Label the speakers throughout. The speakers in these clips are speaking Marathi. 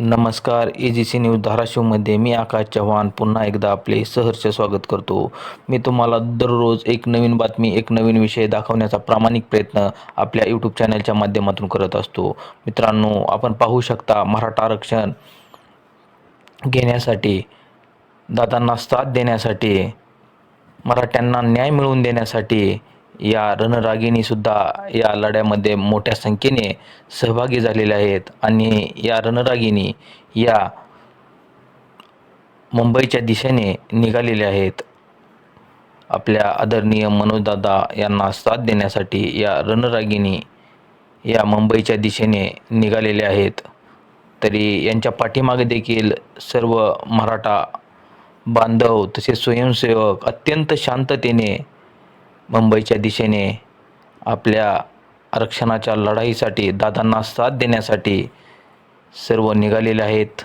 Speaker 1: नमस्कार ए जी सी न्यूज धाराशिवमध्ये मी आकाश चव्हाण. पुन्हा एकदा आपले सहर्ष स्वागत करतो. मी तुम्हाला दररोज एक नवीन बातमी एक नवीन विषय दाखवण्याचा प्रामाणिक प्रयत्न आपल्या यूट्यूब चॅनलच्या माध्यमातून करत असतो. मित्रांनो आपण पाहू शकता मराठा आरक्षण घेण्यासाठी दादांना साथ देण्यासाठी मराठ्यांना न्याय मिळवून देण्यासाठी या रणरागिणीसुद्धा या लढ्यामध्ये मोठ्या संख्येने सहभागी झालेल्या आहेत. आणि या रणरागिणी या मुंबईच्या दिशेने निघालेल्या आहेत. आपल्या आदरणीय मनोजदादा यांना साथ देण्यासाठी या रणरागिणी या मुंबईच्या दिशेने निघालेल्या आहेत. तरी यांच्या पाठीमागे देखील सर्व मराठा बांधव तसेच स्वयंसेवक अत्यंत शांततेने मुंबईच्या दिशेने आपल्या आरक्षणाच्या लढाईसाठी दादांना साथ देण्यासाठी सर्व निघालेले आहेत.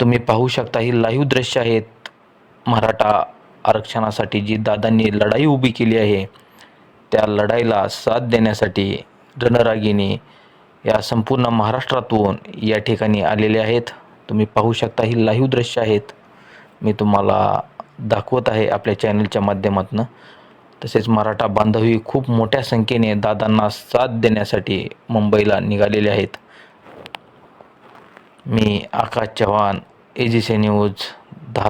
Speaker 1: तुम्ही पाहू शकता ही लाईव्ह दृश्य आहेत मराठा आरक्षणासाठी जी दादांनी लढाई उभी केली आहे. त्या लढाईला साथ देण्यासाठी रणरागिणी या संपूर्ण महाराष्ट्रातून या ठिकाणी आलेले आहेत. तुम्ही पाहू शकता ही लाईव्ह दृश्य आहेत. मी तुम्हाला दाखवत आहे आपल्या चॅनलच्या माध्यमातून. तसेच मराठा बांधवही खूप मोठ्या संख्येने दादांना साथ देण्यासाठी मुंबईला निघालेले आहेत. मी Akash Chavan A G C news Dhara